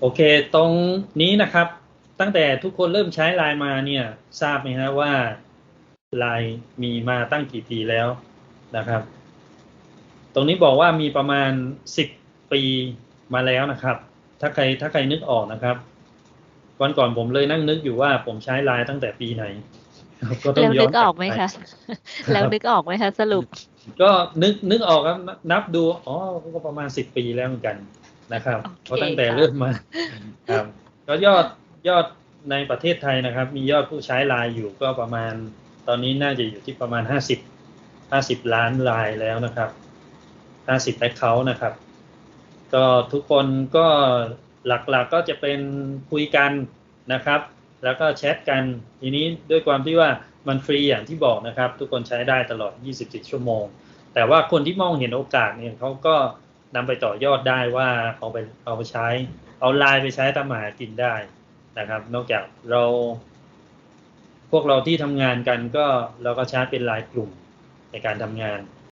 โอเค ตรงนี้นะครับ ตั้งแต่ทุกคนเริ่มใช้ไลน์มาเนี่ย ทราบไหมฮะว่าไลน์มีมาตั้งกี่ปีแล้วนะครับ ตรงนี้บอกว่ามีประมาณสิบปีมาแล้วนะครับ ถ้าใครถ้าใครนึกออกนะครับวันก่อนผมเลยนั่งนึกอยู่ว่าผมใช้ไลน์ตั้งแต่ปีไหนก็ต้อแล้งวย้นึอนกออกไหมปคะแล้วนึกออกไหมคะสรุป ก็นึกนึกออกครับนับดูอ๋อก็ประมาณสิบปีแล้วเหมือนกัน นะครับโอเคเพราะตั้งแต่ค่ะเริ่มมาครับก็ยอดยอดในประเทศไทยนะครับ มียอดผู้ใช้ไลน์อยู่ก็ประมาณ ตอนนี้น่าจะอยู่ที่ประมาณห้าสิบห้าสิบล้านลายแล้วนะครับห้าสิบแอคเคาท์นะครับ ก็ทุกคนก็หลักๆก็จะเป็นคุยกันนะครับ แล้วก็แชทกันทีนี้ด้วยความที่ว่ามันฟรีอย่างที่บอกนะครับ ทุกคนใช้ได้ตลอด 24 ชั่วโมง แต่ว่าคนที่มองเห็นโอกาสเนี่ยเขาก็ นำไปต่อยอดได้ว่าเอาไปเอาไปใช้ เอาไลน์ไปใช้ทำมาหากินได้นะครับ นอกจากเรา พวกเราที่ทำงานกันก็เราก็ใช้เป็นไลน์กลุ่มในการทำงาน